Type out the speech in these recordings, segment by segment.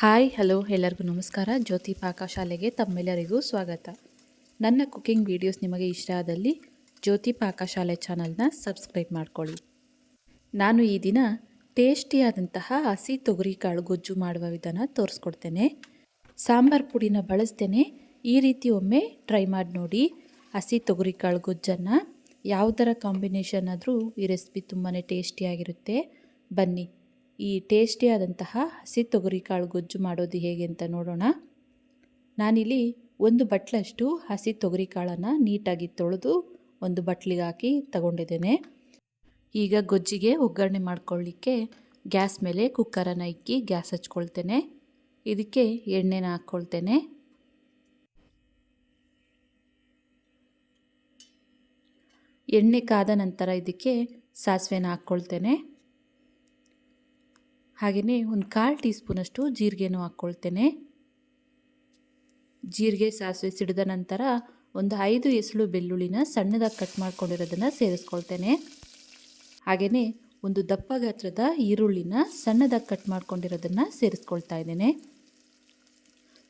Hi, hello, ಎಲ್ಲರಿಗೂ ನಮಸ್ಕಾರ. ಜ್ಯೋತಿ ಪಾಕಶಾಲೆಗೆ ತಮ್ಮೆಲ್ಲರಿಗೂ ಸ್ವಾಗತ. ನನ್ನ ಕುಕಿಂಗ್ ವಿಡಿಯೋಸ್ ನಿಮಗೆ ಇಷ್ಟ ಆದಲ್ಲಿ ಜ್ಯೋತಿ ಪಾಕಶಾಲೆ ಚಾನಲ್ನ ಸಬ್ಸ್ಕ್ರೈಬ್ ಮಾಡ್ಕೊಳ್ಳಿ. ನಾನು ಈ ದಿನ ಟೇಸ್ಟಿಯಾದಂತಹ ಹಸಿ ತೊಗರಿಕಾಳು ಗೊಜ್ಜು ಮಾಡುವ ವಿಧಾನ ತೋರಿಸ್ಕೊಡ್ತೇನೆ. ಸಾಂಬಾರು ಪುಡಿನ ಬಳಸ್ತೇನೆ. ಈ ರೀತಿ ಒಮ್ಮೆ ಟ್ರೈ ಮಾಡಿ ನೋಡಿ. ಹಸಿ ತೊಗರಿಕಾಳು ಗೊಜ್ಜನ್ನು ಯಾವುದರ ಕಾಂಬಿನೇಷನ್ ಆದರೂ ಈ ರೆಸಿಪಿ ತುಂಬಾ ಟೇಸ್ಟಿಯಾಗಿರುತ್ತೆ. ಬನ್ನಿ. ಈ ಟೇಸ್ಟಿಯಾದಂತಹ ಹಸಿ ತೊಗರಿಕಾಳು ಗೊಜ್ಜು ಮಾಡೋದು ಹೇಗೆ ಅಂತ ನೋಡೋಣ. ನಾನಿಲ್ಲಿ ಒಂದು ಬಟ್ಲಷ್ಟು ಹಸಿ ತೊಗರಿಕಾಳನ್ನು ನೀಟಾಗಿ ತೊಳೆದು ಒಂದು ಬಟ್ಲಿಗೆ ಹಾಕಿ ತಗೊಂಡಿದ್ದೇನೆ. ಈಗ ಗೊಜ್ಜಿಗೆ ಒಗ್ಗರಣೆ ಮಾಡ್ಕೊಳ್ಳಿಕ್ಕೆ ಗ್ಯಾಸ್ ಮೇಲೆ ಕುಕ್ಕರನ್ನು ಇಕ್ಕಿ ಗ್ಯಾಸ್ ಹಚ್ಕೊಳ್ತೇನೆ. ಇದಕ್ಕೆ ಎಣ್ಣೆನ ಹಾಕ್ಕೊಳ್ತೇನೆ. ಎಣ್ಣೆ ಕಾದ ನಂತರ ಇದಕ್ಕೆ ಸಾಸಿವೆನ ಹಾಕ್ಕೊಳ್ತೇನೆ. ಹಾಗೆಯೇ ಒಂದು ಕಾಲು ಟೀ ಸ್ಪೂನಷ್ಟು ಜೀರಿಗೆನೂ ಹಾಕ್ಕೊಳ್ತೇನೆ. ಜೀರಿಗೆ ಸಾಸಿವೆ ಸಿಡಿದ ನಂತರ ಒಂದು ಐದು ಎಸಳು ಬೆಳ್ಳುಳ್ಳಿನ ಸಣ್ಣದಾಗಿ ಕಟ್ ಮಾಡ್ಕೊಂಡಿರೋದನ್ನು ಸೇರಿಸ್ಕೊಳ್ತೇನೆ. ಹಾಗೆಯೇ ಒಂದು ದಪ್ಪ ಗಾತ್ರದ ಈರುಳ್ಳಿನ ಸಣ್ಣದಾಗಿ ಕಟ್ ಮಾಡ್ಕೊಂಡಿರೋದನ್ನು ಸೇರಿಸ್ಕೊಳ್ತಾ ಇದ್ದೇನೆ.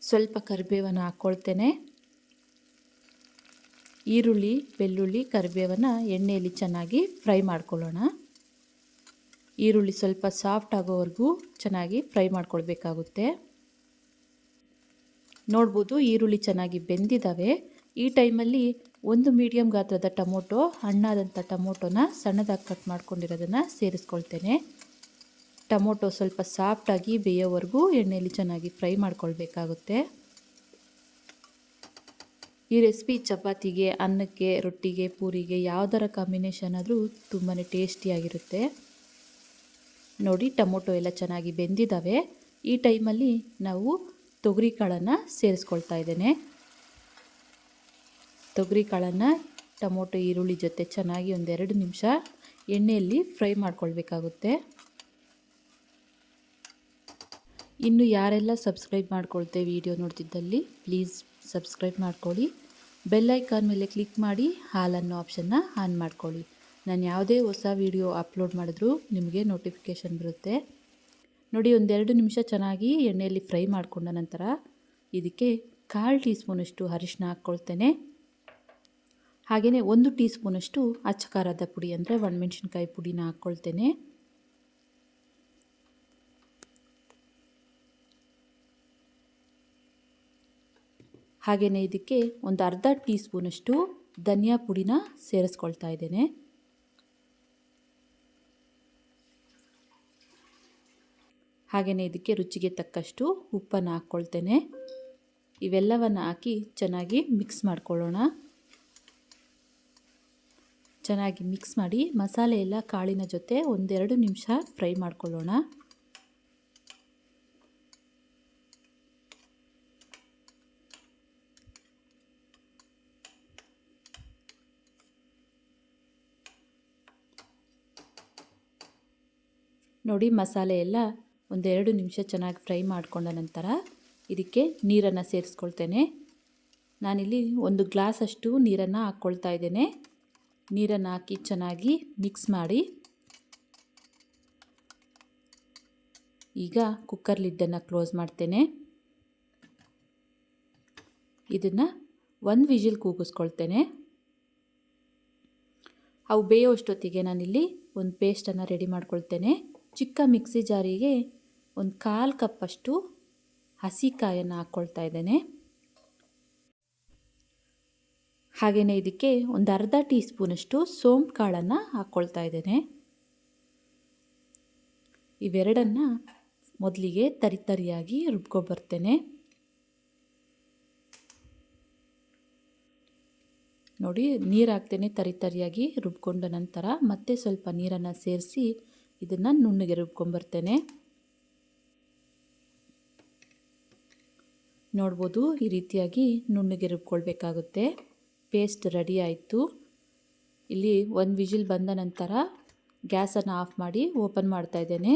ಸ್ವಲ್ಪ ಕರಿಬೇವನ್ನು ಹಾಕ್ಕೊಳ್ತೇನೆ. ಈರುಳ್ಳಿ, ಬೆಳ್ಳುಳ್ಳಿ, ಕರಿಬೇವನ್ನು ಎಣ್ಣೆಯಲ್ಲಿ ಚೆನ್ನಾಗಿ ಫ್ರೈ ಮಾಡ್ಕೊಳ್ಳೋಣ. ಈರುಳ್ಳಿ ಸ್ವಲ್ಪ ಸಾಫ್ಟ್ ಆಗೋವರೆಗೂ ಚೆನ್ನಾಗಿ ಫ್ರೈ ಮಾಡ್ಕೊಳ್ಬೇಕಾಗುತ್ತೆ. ನೋಡ್ಬೋದು ಈರುಳ್ಳಿ ಚೆನ್ನಾಗಿ ಬೆಂದಿದ್ದಾವೆ ಈ ಟೈಮಲ್ಲಿ ಒಂದು ಮೀಡಿಯಮ್ ಗಾತ್ರದ ಟೊಮೊಟೊ, ಹಣ್ಣಾದಂಥ ಟೊಮೊಟೊನ ಸಣ್ಣದಾಗಿ ಕಟ್ ಮಾಡ್ಕೊಂಡಿರೋದನ್ನು ಸೇರಿಸ್ಕೊಳ್ತೇನೆ. ಟೊಮೊಟೊ ಸ್ವಲ್ಪ ಸಾಫ್ಟಾಗಿ ಬೇಯೋವರೆಗೂ ಎಣ್ಣೆಯಲ್ಲಿ ಚೆನ್ನಾಗಿ ಫ್ರೈ ಮಾಡ್ಕೊಳ್ಬೇಕಾಗುತ್ತೆ. ಈ ರೆಸಿಪಿ ಚಪಾತಿಗೆ, ಅನ್ನಕ್ಕೆ, ರೊಟ್ಟಿಗೆ, ಪೂರಿಗೆ ಯಾವುದರ ಕಾಂಬಿನೇಷನ್ ಆದರೂ ತುಂಬಾ ಟೇಸ್ಟಿಯಾಗಿರುತ್ತೆ. ನೋಡಿ ಟೊಮೊಟೊ ಎಲ್ಲ ಚೆನ್ನಾಗಿ ಬೆಂದಿದ್ದಾವೆ ಈ ಟೈಮಲ್ಲಿ ನಾವು ತೊಗರಿ ಕಾಳನ್ನು ಸೇರಿಸ್ಕೊಳ್ತಾ ಇದ್ದೇನೆ. ತೊಗರಿ ಕಾಳನ್ನು ಟೊಮೊಟೊ, ಈರುಳ್ಳಿ ಜೊತೆ ಚೆನ್ನಾಗಿ ಒಂದೆರಡು ನಿಮಿಷ ಎಣ್ಣೆಯಲ್ಲಿ ಫ್ರೈ ಮಾಡ್ಕೊಳ್ಬೇಕಾಗುತ್ತೆ. ಇನ್ನು ಯಾರೆಲ್ಲ ಸಬ್ಸ್ಕ್ರೈಬ್ ಮಾಡ್ಕೊಳ್ತೇವೆ ವಿಡಿಯೋ ನೋಡ್ತಿದ್ದಲ್ಲಿ ಪ್ಲೀಸ್ ಸಬ್ಸ್ಕ್ರೈಬ್ ಮಾಡ್ಕೊಳ್ಳಿ. ಬೆಲ್ಲೈಕಾನ್ ಮೇಲೆ ಕ್ಲಿಕ್ ಮಾಡಿ ಹಾಲನ್ನು ಆಪ್ಷನ್ನ ಆನ್ ಮಾಡ್ಕೊಳ್ಳಿ. ನಾನು ಯಾವುದೇ ಹೊಸ ವೀಡಿಯೋ ಅಪ್ಲೋಡ್ ಮಾಡಿದ್ರೂ ನಿಮಗೆ ನೋಟಿಫಿಕೇಷನ್ ಬರುತ್ತೆ. ನೋಡಿ, ಒಂದೆರಡು ನಿಮಿಷ ಚೆನ್ನಾಗಿ ಎಣ್ಣೆಯಲ್ಲಿ ಫ್ರೈ ಮಾಡಿಕೊಂಡ ನಂತರ ಇದಕ್ಕೆ ಕಾಲು ಟೀ ಸ್ಪೂನಷ್ಟು ಅರಿಶಿನ ಹಾಕ್ಕೊಳ್ತೇನೆ. ಹಾಗೆಯೇ ಒಂದು ಟೀ ಸ್ಪೂನಷ್ಟು ಅಚ್ಚ ಖಾರದ ಪುಡಿ ಅಂದರೆ ಒಣಮೆಣ್ಸಿನ್ಕಾಯಿ ಪುಡಿನ ಹಾಕ್ಕೊಳ್ತೇನೆ. ಹಾಗೆಯೇ ಇದಕ್ಕೆ ಒಂದು ಅರ್ಧ ಟೀ ಸ್ಪೂನಷ್ಟು ಧನಿಯಾ ಪುಡಿನ ಸೇರಿಸ್ಕೊಳ್ತಾ ಇದ್ದೇನೆ. ಹಾಗೆಯೇ ಇದಕ್ಕೆ ರುಚಿಗೆ ತಕ್ಕಷ್ಟು ಉಪ್ಪನ್ನು ಹಾಕ್ಕೊಳ್ತೇನೆ. ಇವೆಲ್ಲವನ್ನು ಹಾಕಿ ಚೆನ್ನಾಗಿ ಮಿಕ್ಸ್ ಮಾಡ್ಕೊಳ್ಳೋಣ. ಚೆನ್ನಾಗಿ ಮಿಕ್ಸ್ ಮಾಡಿ ಮಸಾಲೆ ಎಲ್ಲ ಕಾಳಿನ ಜೊತೆ ಒಂದೆರಡು ನಿಮಿಷ ಫ್ರೈ ಮಾಡ್ಕೊಳ್ಳೋಣ. ನೋಡಿ ಮಸಾಲೆ ಎಲ್ಲ ಒಂದೆರಡು ನಿಮಿಷ ಚೆನ್ನಾಗಿ ಫ್ರೈ ಮಾಡಿಕೊಂಡ ನಂತರ ಇದಕ್ಕೆ ನೀರನ್ನು ಸೇರಿಸ್ಕೊಳ್ತೇನೆ. ನಾನಿಲ್ಲಿ ಒಂದು ಗ್ಲಾಸಷ್ಟು ನೀರನ್ನು ಹಾಕ್ಕೊಳ್ತಾ ಇದ್ದೇನೆ. ನೀರನ್ನು ಹಾಕಿ ಚೆನ್ನಾಗಿ ಮಿಕ್ಸ್ ಮಾಡಿ. ಈಗ ಕುಕ್ಕರ್ ಲಿಡ್ಡನ್ನು ಕ್ಲೋಸ್ ಮಾಡ್ತೇನೆ. ಇದನ್ನು ಒಂದು ವಿಜಿಲ್ ಕೂಗಿಸ್ಕೊಳ್ತೇನೆ. ಅವು ಬೇಯೋಷ್ಟೊತ್ತಿಗೆ ನಾನಿಲ್ಲಿ ಒಂದು ಪೇಸ್ಟನ್ನು ರೆಡಿ ಮಾಡ್ಕೊಳ್ತೇನೆ. ಚಿಕ್ಕ ಮಿಕ್ಸಿ ಜಾರಿಗೆ ಒಂದು ಕಾಲು ಕಪ್ಪಷ್ಟು ಹಸಿಕಾಯನ್ನು ಹಾಕ್ಕೊಳ್ತಾ ಇದ್ದೇನೆ. ಹಾಗೆಯೇ ಇದಕ್ಕೆ ಒಂದು ಅರ್ಧ ಟೀ ಸ್ಪೂನಷ್ಟು ಸೋಂಪು ಕಾಳನ್ನು ಹಾಕ್ಕೊಳ್ತಾ ಇದ್ದೇನೆ. ಇವೆರಡನ್ನು ಮೊದಲಿಗೆ ತರಿತರಿಯಾಗಿ ರುಬ್ಕೊಬರ್ತೇನೆ ನೋಡಿ, ನೀರು ಹಾಕ್ತೇನೆ ತರಿತರಿಯಾಗಿ ರುಬ್ಕೊಂಡ ನಂತರ ಮತ್ತೆ ಸ್ವಲ್ಪ ನೀರನ್ನು ಸೇರಿಸಿ ಇದನ್ನು ನುಣ್ಣಗೆ ರುಬ್ಕೊಂಬರ್ತೇನೆ ನೋಡ್ಬೋದು, ಈ ರೀತಿಯಾಗಿ ನುಣ್ಣಗೆ ರುಬ್ಕೊಳ್ಬೇಕಾಗುತ್ತೆ. ಪೇಸ್ಟ್ ರೆಡಿ ಆಯಿತು. ಇಲ್ಲಿ ಒಂದು ವಿಜಿಲ್ ಬಂದ ನಂತರ ಗ್ಯಾಸನ್ನು ಆಫ್ ಮಾಡಿ ಓಪನ್ ಮಾಡ್ತಾ ಇದ್ದೇನೆ.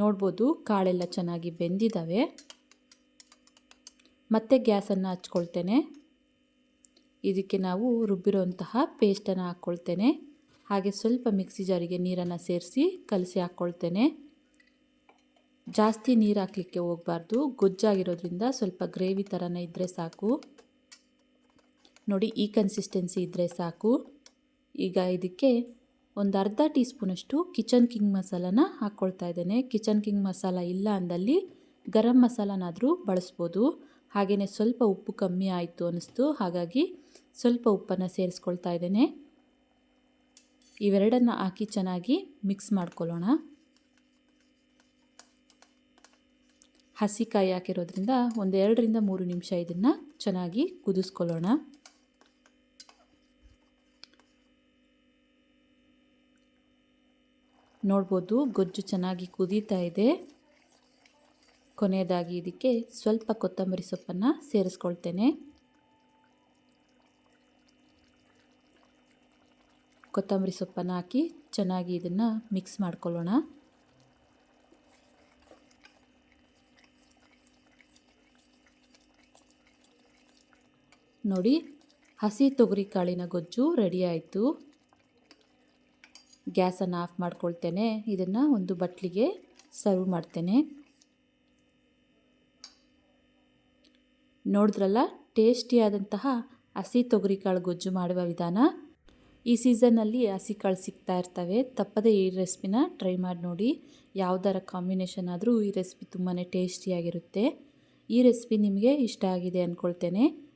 ನೋಡ್ಬೋದು, ಕಾಳೆಲ್ಲ ಚೆನ್ನಾಗಿ ಬೆಂದಿದ್ದಾವೆ ಮತ್ತೆ ಗ್ಯಾಸನ್ನು ಹಚ್ಕೊಳ್ತೇನೆ. ಇದಕ್ಕೆ ನಾವು ರುಬ್ಬಿರುವಂತಹ ಪೇಸ್ಟನ್ನು ಹಾಕ್ಕೊಳ್ತೇನೆ. ಹಾಗೆ ಸ್ವಲ್ಪ ಮಿಕ್ಸಿ ಜಾರಿಗೆ ನೀರನ್ನು ಸೇರಿಸಿ ಕಲಸಿ ಹಾಕ್ಕೊಳ್ತೇನೆ. ಜಾಸ್ತಿ ನೀರು ಹಾಕಲಿಕ್ಕೆ ಹೋಗಬಾರ್ದು. ಗೊಜ್ಜಾಗಿರೋದ್ರಿಂದ ಸ್ವಲ್ಪ ಗ್ರೇವಿ ಥರನೇ ಇದ್ದರೆ ಸಾಕು. ನೋಡಿ, ಈ ಕನ್ಸಿಸ್ಟೆನ್ಸಿ ಇದ್ದರೆ ಸಾಕು. ಈಗ ಇದಕ್ಕೆ ಒಂದು ಅರ್ಧ ಟೀ ಸ್ಪೂನಷ್ಟು ಕಿಚನ್ ಕಿಂಗ್ ಮಸಾಲಾನ ಹಾಕ್ಕೊಳ್ತಾ ಇದ್ದೇನೆ. ಕಿಚನ್ ಕಿಂಗ್ ಮಸಾಲ ಇಲ್ಲ ಅಂದಲ್ಲಿ ಗರಂ ಮಸಾಲನಾದರೂ ಬಳಸ್ಬೋದು. ಹಾಗೆಯೇ ಸ್ವಲ್ಪ ಉಪ್ಪು ಕಮ್ಮಿ ಆಯಿತು ಅನ್ನಿಸ್ತು. ಹಾಗಾಗಿ ಸ್ವಲ್ಪ ಉಪ್ಪನ್ನು ಸೇರಿಸ್ಕೊಳ್ತಾ ಇದ್ದೇನೆ. ಇವೆರಡನ್ನು ಹಾಕಿ ಚೆನ್ನಾಗಿ ಮಿಕ್ಸ್ ಮಾಡ್ಕೊಳ್ಳೋಣ. ಹಸಿಕಾಯಿ ಹಾಕಿರೋದ್ರಿಂದ ಒಂದು ಎರಡರಿಂದ ಮೂರು ನಿಮಿಷ ಇದನ್ನು ಚೆನ್ನಾಗಿ ಕುದಿಸ್ಕೊಳ್ಳೋಣ. ನೋಡ್ಬೋದು ಗೊಜ್ಜು ಚೆನ್ನಾಗಿ ಕುದೀತಾ ಇದೆ. ಕೊನೆಯದಾಗಿ ಇದಕ್ಕೆ ಸ್ವಲ್ಪ ಕೊತ್ತಂಬರಿ ಸೊಪ್ಪನ್ನು ಸೇರಿಸ್ಕೊಳ್ತೇನೆ. ಕೊತ್ತಂಬರಿ ಸೊಪ್ಪನ್ನು ಹಾಕಿ ಚೆನ್ನಾಗಿ ಇದನ್ನು ಮಿಕ್ಸ್ ಮಾಡ್ಕೊಳ್ಳೋಣ. ನೋಡಿ, ಹಸಿ ತೊಗರಿ ಕಾಳಿನ ಗೊಜ್ಜು ರೆಡಿ ಆಯಿತು. ಗ್ಯಾಸನ್ನು ಆಫ್ ಮಾಡ್ಕೊಳ್ತೇನೆ. ಇದನ್ನು ಒಂದು ಬಟ್ಲಿಗೆ ಸರ್ವ್ ಮಾಡ್ತೇನೆ. ನೋಡಿದ್ರಲ್ಲ ಟೇಸ್ಟಿಯಾದಂತಹ ಹಸಿ ತೊಗರಿ ಕಾಳು ಗೊಜ್ಜು ಮಾಡುವ ವಿಧಾನ. ಈ ಸೀಸನ್ನಲ್ಲಿ ಹಸಿ ಕಾಳು ಸಿಗ್ತಾ ಇರ್ತವೆ. ತಪ್ಪದೇ ಈ ರೆಸಿಪಿನ ಟ್ರೈ ಮಾಡಿ ನೋಡಿ. ಯಾವುದರ ಕಾಂಬಿನೇಷನ್ ಆದರೂ ಈ ರೆಸಿಪಿ ತುಂಬಾ ಟೇಸ್ಟಿಯಾಗಿರುತ್ತೆ ಈ ರೆಸಿಪಿ ನಿಮಗೆ ಇಷ್ಟ ಆಗಿದೆ ಅಂದ್ಕೊಳ್ತೇನೆ